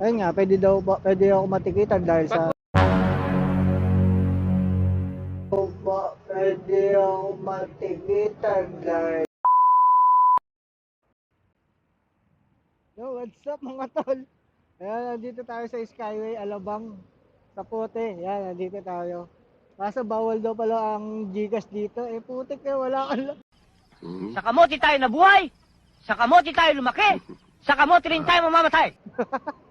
Ayun nga, pwede daw pwede ako matikitan dahil sa ba, pwede ako matikitan dahil Yo, what's up mga tol? Ayan, nandito tayo sa Skyway, Alabang, sa Pote. Yan, nandito tayo. Kaso bawal daw pala ang Gcash dito. Eh, putik eh, wala ka lang. Sa kamote tayo nabuhay. Sa kamote tayo lumaki. Sa kamote rin tayo mamamatay.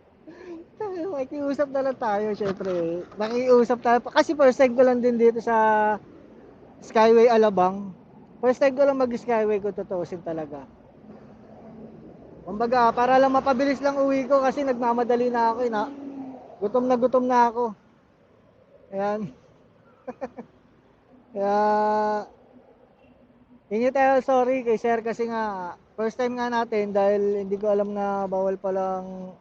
Nakiusap na lang tayo, syempre. Nakiusap tayo. Kasi first time ko lang din dito sa Skyway Alabang. First time ko lang mag-Skyway ko tutuusin talaga. Kumbaga, para lang mapabilis lang uwi ko kasi nagmamadali na ako. Eh, na, gutom na gutom na ako. Ayan. Kaya, hingi tayo sorry kay sir kasi nga, first time nga natin dahil hindi ko alam na bawal palang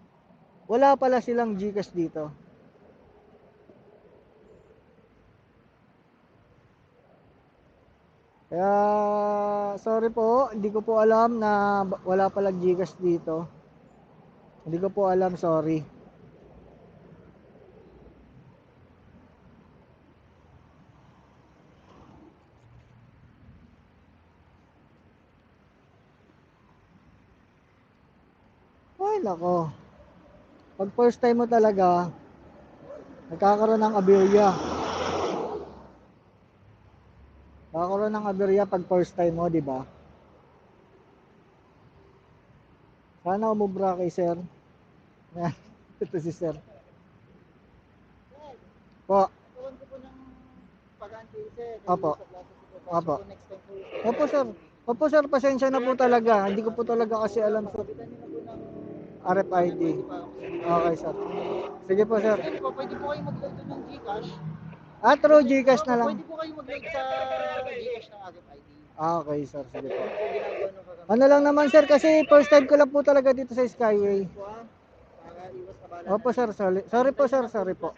wala pala silang Gcash dito. Kaya, sorry po, hindi ko po alam na wala pala Gcash dito. Hindi ko po alam, sorry. Ay, nako. Pag first time mo talaga, nagkakaroon ng aberya. Nagkakaroon ng aberya pag first time mo, di ba? Sana umubra kay sir. Yan. Ito si sir. Po. Opo. Opo. Opo sir. Opo sir, pasensya na po talaga. Hindi ko po talaga kasi alam sir. RFID. Okay sir. Sige po sir. Pwede po, pwede po kayo mag-load ng Gcash. Ah, through Gcash na lang. Pwede po kayo mag-load sa Gcash ng RFID. Ah, okay sir. Sige po. Ano lang naman sir, kasi first time ko lang po talaga dito sa Skyway. Opo sir, sorry. Sorry po sir, sorry po.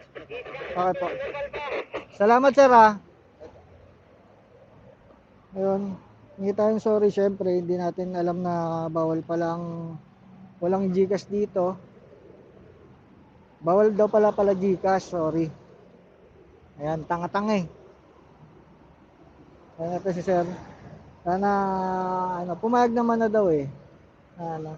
Okay po. Salamat sir ah. Ayun. Hindi tayong sorry syempre, hindi natin alam na bawal palang walang Gcash dito. Bawal daw pala pala Gcash, sorry. Ayan, tanga-tanga eh. Ayan ito si sir. Sana, ano, pumayag naman na daw eh. Ano.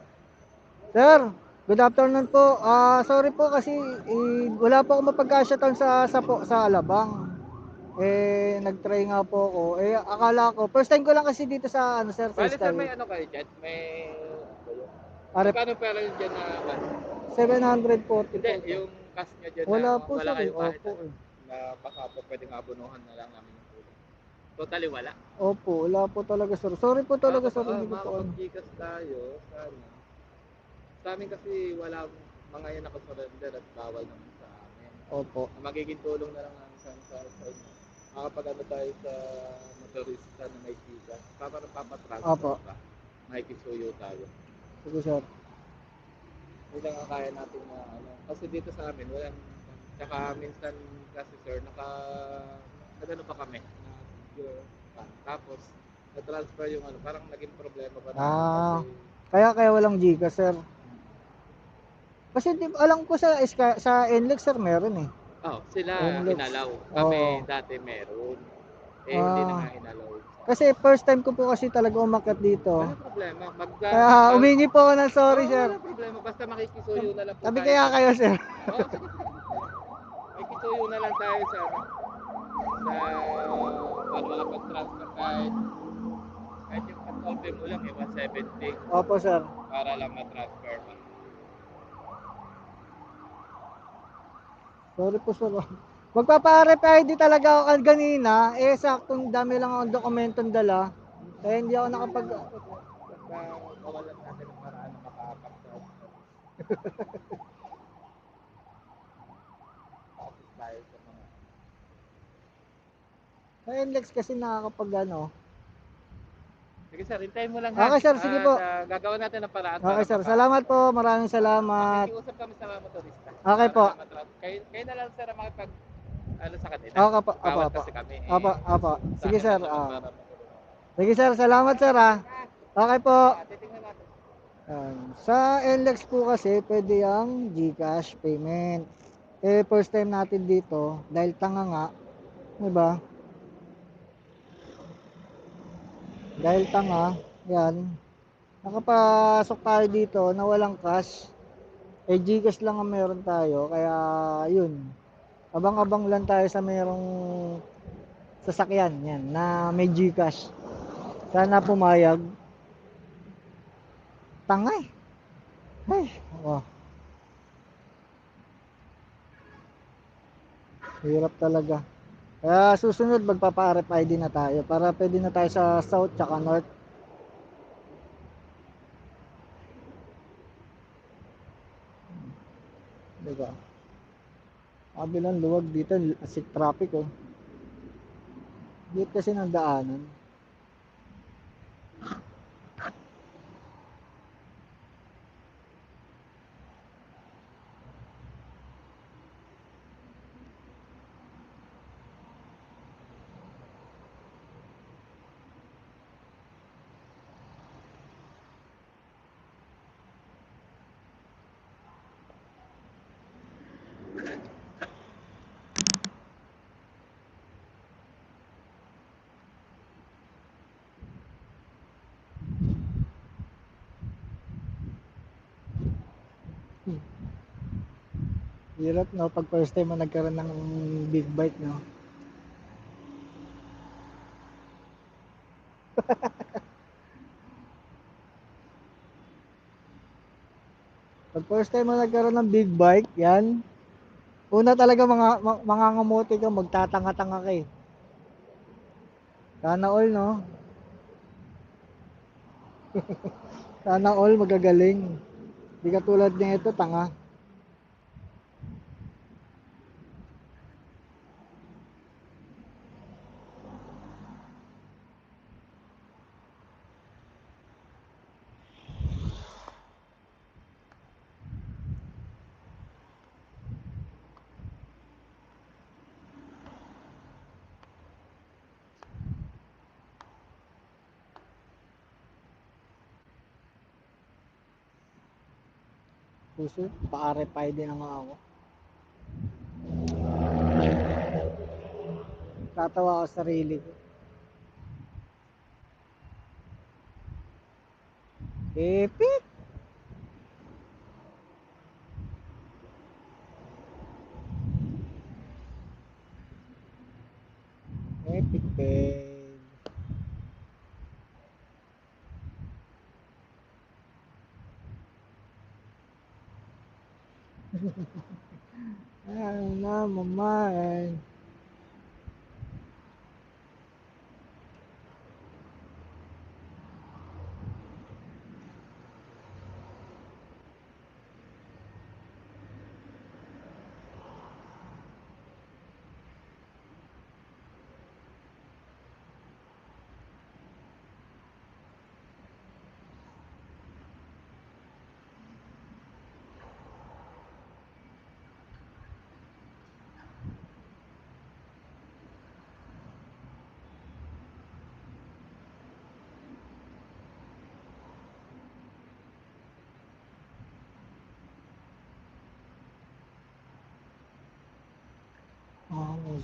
Sir, good afternoon po. Ah, sorry po kasi eh, wala po ako mapagkasyatan sa sa po sa Alabang. Eh nag-try nga po ako. Eh akala ko first time ko lang kasi dito sa ano sir sa Bale sir, may ano kayo dyan? May... Arep Magkano pera yun dyan na... ano? 740 po. Hindi, yung cash nyo dyan Wala na po wala kayong bayad Opo. eh. na baka po pwedeng abunuhan na lang namin yung tulong. Totally wala. Opo, wala po talaga sir. Sorry po talaga sir, hindi ko po alam. makakapag-Gcash tayo. Sana. Sa amin kasi wala mga yan nakasurrender at bawal naman sa amin. Opo. Ang magiging tulong na lang namin sa, sa, sa inyo. Makapag ano tayo sa motorista na may Gcash. Para papatransfer Opo. Makikisuyo tayo. Sige sir. Hindi lang ang kaya natin na ano. Kasi dito sa amin, walang, tsaka minsan kasi sir, naka, nagano pa kami, na. Tapos, na-transfer yung ano, parang naging problema pa namin Ah. kasi, Kaya kaya walang Gcash sir. Kasi di, alam ko sa Sky- sa NLEX sir meron eh. oh, sila Envelopes. inalaw. Kami Oo. dati meron. Eh, hindi na Ah. nga inalaw. Kasi first time ko po kasi talaga umakyat dito. Wala problema. Mag, Kaya mag- umingi po ako ng sorry Oo, sir. Wala problema. Basta makikisuyo na lang po Sabi tayo. kaya kayo sir. Oo, sige. Makikisuyo na lang tayo sa ano, sa para makapag-transfer kahit kahit yung pag-solve mo lang eh, 170 Opo sir. para lang ma-transfer mo. Sorry po sir. Magpapa-RFID talaga ako kan- kanina. Eh saktong dami lang ang dokumentong dala. Eh hindi ako nakapag... Kawalan natin ang paraan na mga Sa NLEX kasi nakakapag ano. Sige sir, hintayin mo lang Okay, sir, sige po. ah, gagawa natin ang paraan. Okay sir, salamat po. Maraming salamat. Makikiusap kami sa mga motorista. Okay po. Kayo, kayo na lang sir ang makipag ano sa kanila. Po, opo, Bawal opo. kasi kami. eh. Opo, opo. Sa Sige sir. ah. matulungan. Sige sir, salamat sir ah. Okay po. Yan. Sa NLEX po kasi, pwede ang GCash payment. Eh, first time natin dito, dahil tanga nga, di ba? Dahil tanga, yan, nakapasok tayo dito na walang cash. Eh, GCash lang ang meron tayo, kaya yun. Abang-abang lang tayo sa merong sasakyan, yan, na may GCash. Sana pumayag. Tangay. Ay, oh. Hirap talaga. Kaya susunod magpapa-RFID na tayo para pwede na tayo sa south tsaka north. Diba? Kabilang luwag dito, asik traffic oh. Dito kasi ng daanan. Hirap no, pag first time mo nagkaroon ng big bike no. pag first time mo nagkaroon ng big bike, yan. Una talaga mga ma- mangangamote ka, magtatanga-tanga ka eh. Sana all no. Sana all magagaling. Di katulad niya ito, tanga. Puso, pa-RFID na nga ako. Tatawa ako sa sarili ko. Epic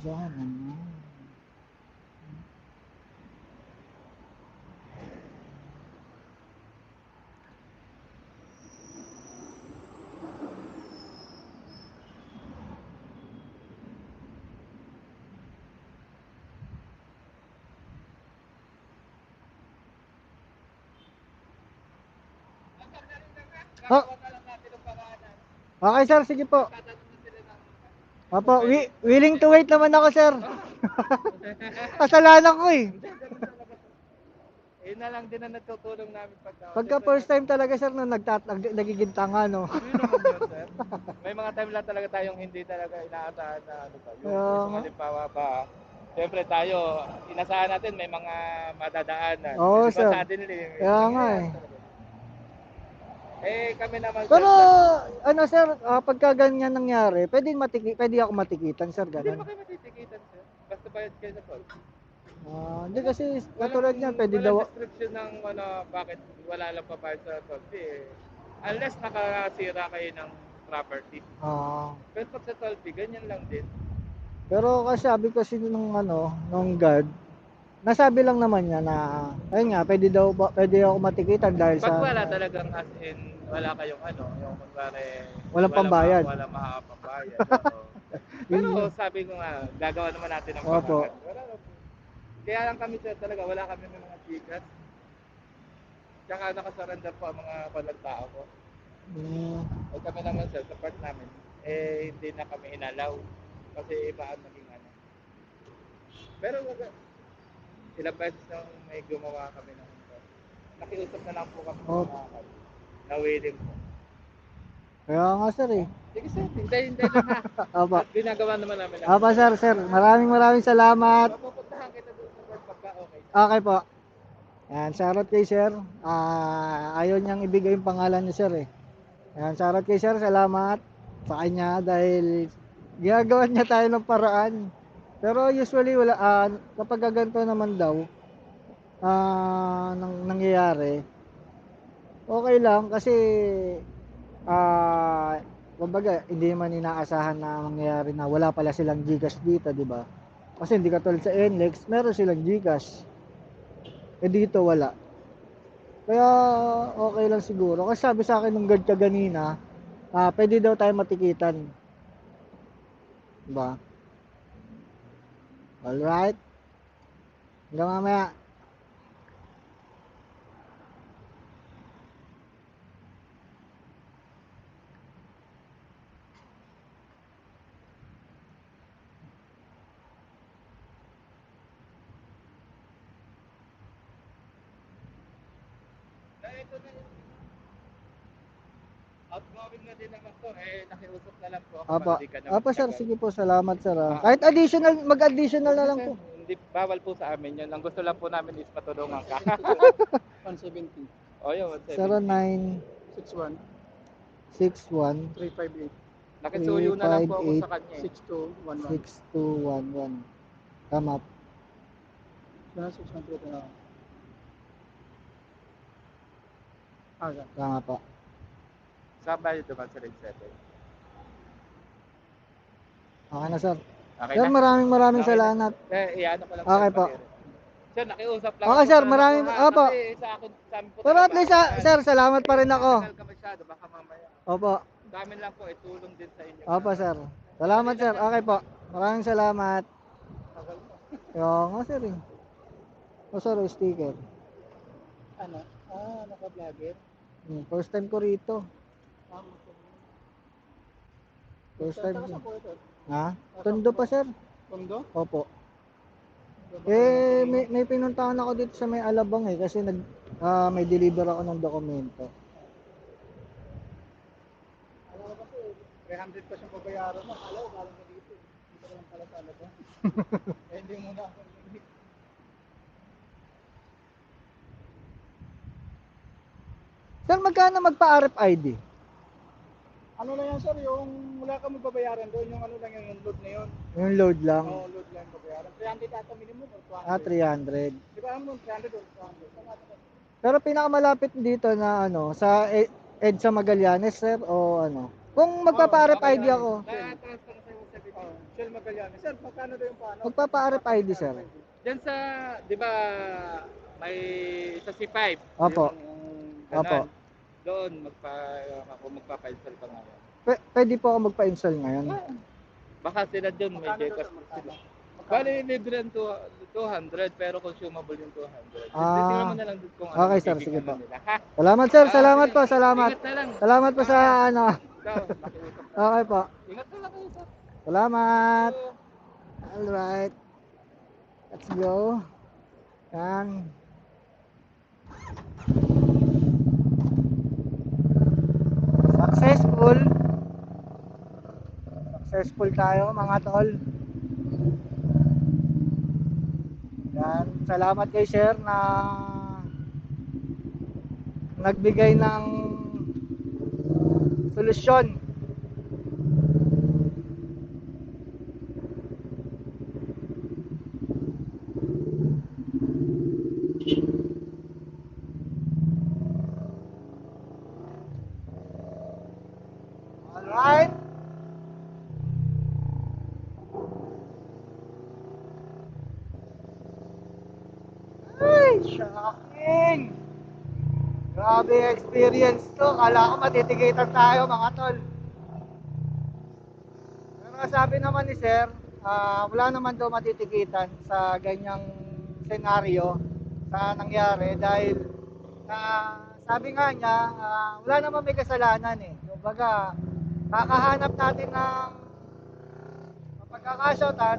Sana na. Oh. Okay sir, sige po. Opo, wi- willing to wait naman ako sir. Kasalanan ko eh. Eh na lang din ang natutulong namin pagka... Pagka first time talaga sir na nagtat nag, nagiging tanga no. Yun naman yun, sir. May mga time lang talaga tayong hindi talaga inaasahan na ano ba. Yung, yung nga. halimbawa ba, Siyempre tayo, inasahan natin may mga madadaanan. Oo, Di ba sir. sa atin nila yung- Kaya nga eh. Eh kami naman Pero sir, ano sir, ah, pagka ganyan nangyari, pwede matiki pwede ako matikitan sir hindi ganun. naman kayo matitikitan sir. Basta bayad kayo sa toll. Ah, hindi kasi Walang- katulad niyan, pwede walang daw description ng ano, bakit wala lang pabayad sa 12 eh. Unless nakasira kayo ng property. Ah, Pero pag sa 12, ganyan lang din. pero kasi sabi kasi nung ano, nung guard, nasabi lang naman niya na ayun nga, pwede daw pwede ako matikitan dahil Pag sa wala talagang as in, wala kayong ano, yung kunwari, Walang wala pambayad. Ma, wala makakapambayad. oo. Pero sabi ko nga, gagawa naman natin ng Opo. Wala. Kaya lang kami sir, talaga, wala kami ng mga tikas. Tsaka nakasaranda po ang mga palang tao ko. Mm, O kami naman sir, sa part namin, eh hindi na kami inalaw. Kasi iba ang naging ano. Pero ilang beses nang may gumawa kami ng nakiusap na lang po kami Oh. sa mga na willing po. kaya nga sir eh. Sige sir, hintay, hintay lang ha. Apa. At ginagawa naman namin. ang- Apa sir, sir. Maraming maraming salamat. Mapupuntahan kita doon sa part pagka okay. Okay po. Yan, shoutout kay sir. Ah, ayaw niyang ibigay yung pangalan ni sir eh. Yan, shoutout kay sir. Salamat sa kanya dahil ginagawa niya tayo ng paraan. Pero usually wala ah, kapag ganito naman daw ah nang nangyayari okay lang kasi ah kumbaga hindi man inaasahan na mangyayari na wala pala silang Gcash dito, di ba? Kasi hindi katulad sa NLEX, meron silang Gcash. Eh dito wala. Kaya okay lang siguro. Kasi sabi sa akin nung guard ka ganina, ah, pwede daw tayo matikitan. Diba? Alright. Hanggang mamaya. Ito na. Outgoing na din naman to. Eh, nakiusap na lang po ako. Apa, ka apa sir, sige po, salamat sir. ah. Ah. Kahit additional, mag-additional na lang Sir, po. Hindi, bawal po sa amin yun. Ang gusto lang po namin is patulungan ka. 170. o yun, 170. 0961 61. 358 Nakisuyo na lang po ako sa kanya. eh. 6211. Tama. Sana 600 na lang. Ah, yeah. Tama po. Saan ba yung duman sa ring 7? Okay na sir. Okay Sir, na? maraming maraming Okay salamat. Eh, iyan ko lang. Okay po. pati- Sir, nakiusap lang. Okay, sir, maraming- ha, opo. Sa akin, sa amin po Pero at least, ah, ah, sir, salamat pa rin ako. Ka masyado, baka mamaya. Opo. Sa amin lang po, eh, tulong din sa inyo. Opo, sir. Salamat, sir. Okay po. Maraming salamat. Tagal mo. Kaya nga, sir. Eh. O, sir, sticker. Ano? Ah, naka-vlogger. Hmm, first time ko rito. First time? Ha? Tondo pa, sir. Tondo? Opo. Eh, may, may pinuntahan ako dito sa may Alabang eh kasi nag ah, may deliver ako ng dokumento. Alam ko kasi, 300 pa siyang babayaran mo. Alam ko, galing ka dito. Dito ka lang pala sa ano eh, hindi mo na ako. Sir, magkano magpa-RFID? Ano lang yan, sir? Yung wala ka magbabayaran doon, yung ano lang yun, yung load na yun. Yung load lang. Oo, load lang yung babayaran. 300 ata minimum or 200. Ah, 300. Di ba mo, 300 or 200? Saan natin ito? Pero pinakamalapit dito na ano, sa E- EDSA Magallanes, sir, o ano? Kung magpapa-RFID ako, Na-transfer na sa'yo sa Oh, Shell Magallanes. Sir, magkano daw yung paano? magpapa-RFID, sir. Diyan sa, di ba, may sa C5. Opo. Yung Opo. Doon, magpa, ako magpapa-install pa ngayon. P- pwede po ako magpa-install ngayon. Baka sila doon, may sir? sila. Bali, libre ang two- 200, pero consumable yung 200. Ah. Tingnan mo na lang doon kung Okay, ano sir. bibigyan Sige po. nila, ha? Salamat, sir. Ah, Salamat sige. po. Salamat. Ingat na lang. Salamat po sa ano. Ikaw, nakiusap na. Okay po. Ingat na lang kayo, sir. Salamat. Alright. Let's go. Yan. Successful. Successful tayo mga tol. Yan. Salamat kay Sir na nagbigay ng solusyon experience to. Kala ko matitigitan tayo mga tol. Pero sabi naman ni Sir, ah, wala naman daw matitigitan sa ganyang senaryo sa nangyari dahil ah, sabi nga niya, ah, wala naman may kasalanan eh. Kumbaga, kakahanap natin ng pagkakashoutan,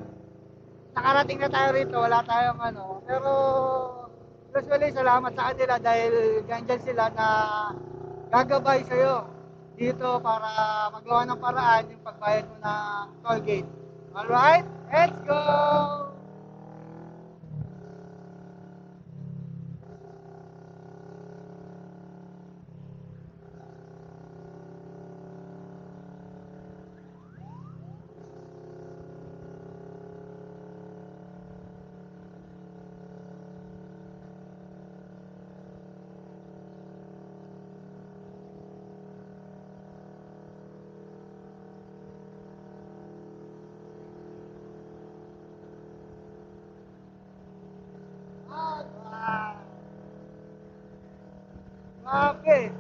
nakarating na tayo rito, wala tayong ano. Pero, usually, salamat sa kanila dahil ganyan sila na gagabay sa'yo dito para magawa ng paraan yung pagbayad mo ng toll gate. Alright, let's go! Alright. Grabe.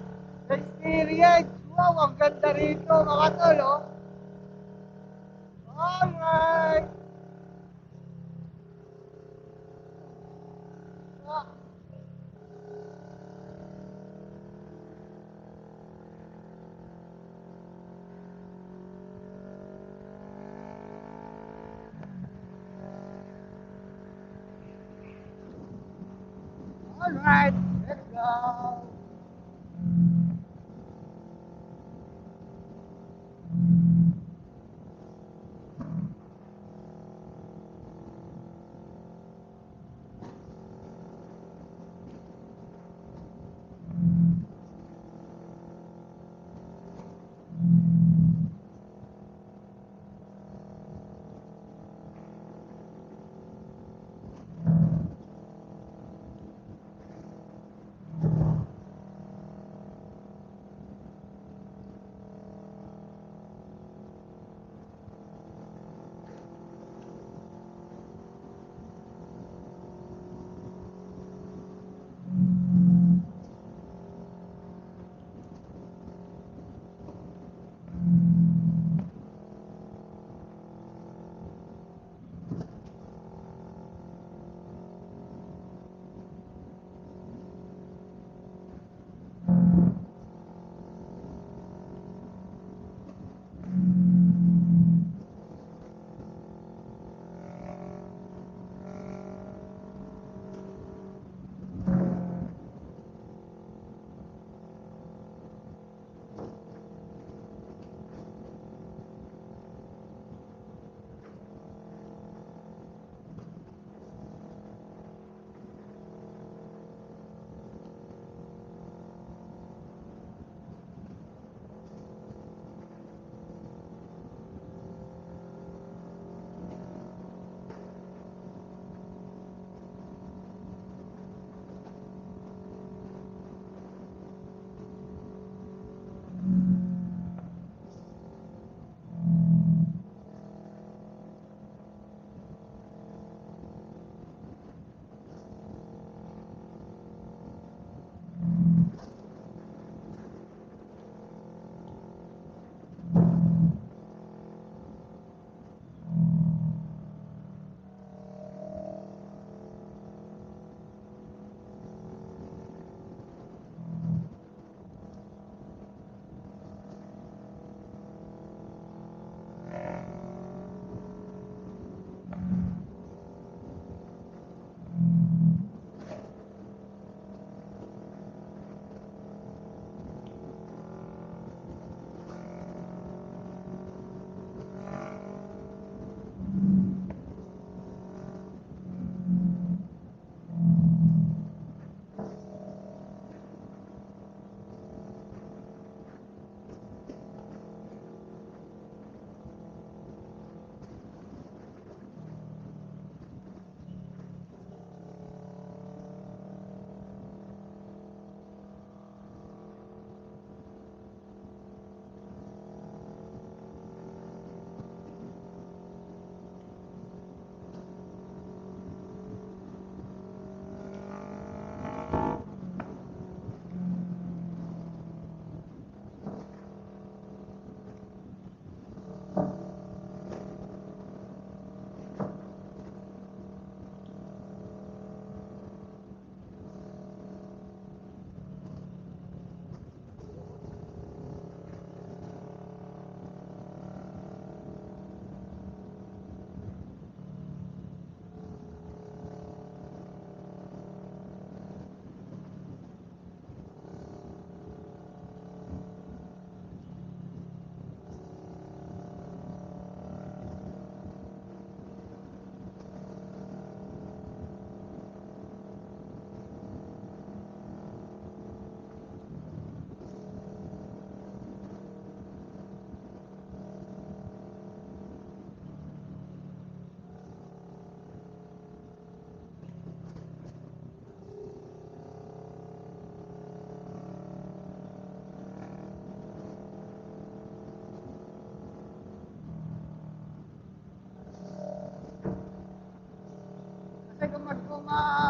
Experience. Wow, ang ganda rito mga tol, oh.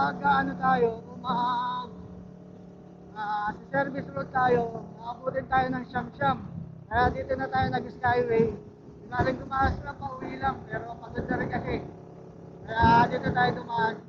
Mag ano tayo, kung mag ah, sa service road tayo, makabutin tayo ng siyam-siyam. Kaya dito na tayo nag-skyway. Galing dumaas na pauwi lang, pero maganda rin kasi. Kaya dito tayo dumaan.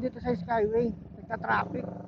dito sa Skyway, nagka-traffic.